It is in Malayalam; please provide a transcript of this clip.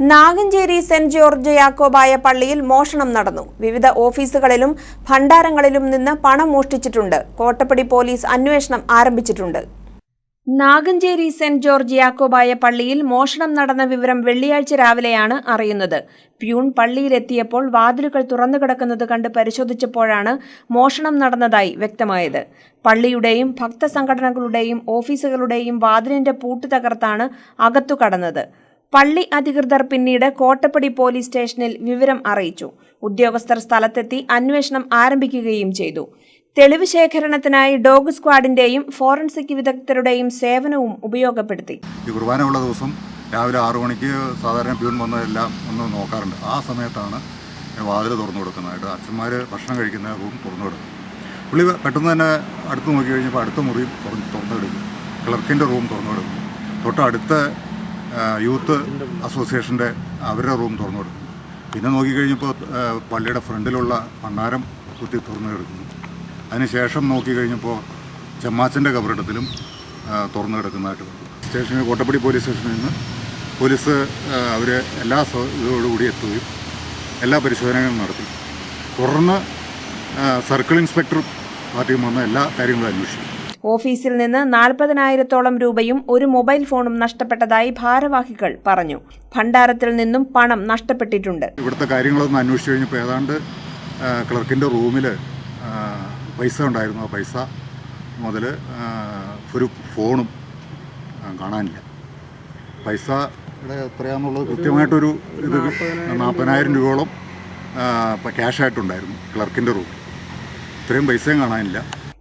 നാഗഞ്ചേരി സെന്റ് ജോർജ് യാക്കോബായ പള്ളിയിൽ മോഷണം നടന്നു. വിവിധ ഓഫീസുകളിലും ഭണ്ഡാരങ്ങളിലും നിന്ന് പണം മോഷ്ടിച്ചിട്ടുണ്ട്. കോട്ടപ്പടി പോലീസ് അന്വേഷണം ആരംഭിച്ചിട്ടുണ്ട്. നാഗഞ്ചേരി സെന്റ് ജോർജ് യാക്കോബായ പള്ളിയിൽ മോഷണം നടന്ന വിവരം വെള്ളിയാഴ്ച രാവിലെയാണ് അറിയുന്നത്. പ്യൂൺ പള്ളിയിലെത്തിയപ്പോൾ വാതിലുകൾ തുറന്നു കിടക്കുന്നത് കണ്ട് പരിശോധിച്ചപ്പോഴാണ് മോഷണം നടന്നതായി വ്യക്തമായത്. പള്ളിയുടെയും ഭക്തസംഘടനകളുടെയും ഓഫീസുകളുടെയും വാതിലിന്റെ പൂട്ട് തകർത്താണ് അകത്തു കടന്നത്. പള്ളി അധികൃതർ പിന്നീട് കോട്ടപ്പടി പോലീസ് സ്റ്റേഷനിൽ വിവരം അറിയിച്ചു. ഉദ്യോഗസ്ഥർ സ്ഥലത്തെത്തി അന്വേഷണം ആരംഭിക്കുകയും ചെയ്തു. തെളിവ് ശേഖരണത്തിനായി ഡോഗ് സ്ക്വാഡിന്റെയും ഫോറൻസിക് വിദഗ്ധരുടെയും സേവനവും ഉപയോഗപ്പെടുത്തി. ഈ കുർബാന ഉള്ള ദിവസം രാവിലെ ആറു മണിക്ക് സാധാരണ പ്യൂൺ വന്നതെല്ലാം ഒന്ന് നോക്കാറുണ്ട്. ആ സമയത്താണ് വാതിൽ തുറന്നു കൊടുക്കുന്നതായിട്ട് അച്ഛന്മാർ ഭക്ഷണം കഴിക്കുന്ന റൂം തുറന്നു കൊടുക്കും പുള്ളി പെട്ടെന്ന് തന്നെ അടുത്ത് നോക്കി കഴിഞ്ഞപ്പോൾ അടുത്ത മുറി തുറന്ന് തുറന്നു കൊടുക്കും ക്ലർക്കിന്റെ റൂം തുറന്നു കൊടുക്കും തൊട്ട് അടുത്ത ആ, യൂത്ത് അസോസിയേഷന്റെ അവരുടെ റൂം തുറന്നു കൊടുക്കും പിന്നെ നോക്കിക്കഴിഞ്ഞപ്പോൾ പള്ളിയുടെ ഫ്രണ്ടിലുള്ള ഭണ്ഡാരം കുത്തി തുറന്നു കിടക്കുന്നു അതിനുശേഷം നോക്കിക്കഴിഞ്ഞപ്പോൾ ചെമ്മാച്ചന്റെ കബറിടത്തിലും തുറന്നു കിടക്കുന്നതായിട്ട് കണ്ടു. സ്റ്റേഷനിൽ കോട്ടപ്പടി പോലീസ് സ്റ്റേഷനിൽ നിന്ന് പോലീസ് അവർ എല്ലാ ഇതോടുകൂടി എത്തുകയും എല്ലാ പരിശോധനകളും നടത്തി. തുടർന്ന് സർക്കിൾ ഇൻസ്പെക്ടർ പാർട്ടിയും വന്ന് എല്ലാ കാര്യങ്ങളും അന്വേഷിച്ചു. ഓഫീസിൽ നിന്ന് നാൽപ്പതിനായിരത്തോളം രൂപയും ഒരു മൊബൈൽ ഫോണും നഷ്ടപ്പെട്ടതായി ഭാരവാഹികൾ പറഞ്ഞു. ഭണ്ഡാരത്തിൽ നിന്നും പണം നഷ്ടപ്പെട്ടിട്ടുണ്ട്. ഇവിടുത്തെ കാര്യങ്ങളൊന്നും അന്വേഷിച്ചു കഴിഞ്ഞപ്പോൾ ഏതാണ്ട് ക്ലർക്കിന്റെ റൂമിൽ പൈസ ഉണ്ടായിരുന്നു. ആ പൈസ മുതൽ ഒരു ഫോണും കാണാനില്ല. പൈസയുടെ എത്രയാണെന്നുള്ളത് കൃത്യമായിട്ടൊരു ഇത് നാൽപ്പതിനായിരം രൂപയോളം ക്യാഷായിട്ടുണ്ടായിരുന്നു ക്ലർക്കിന്റെ റൂം ഇത്രയും പൈസയും കാണാനില്ല.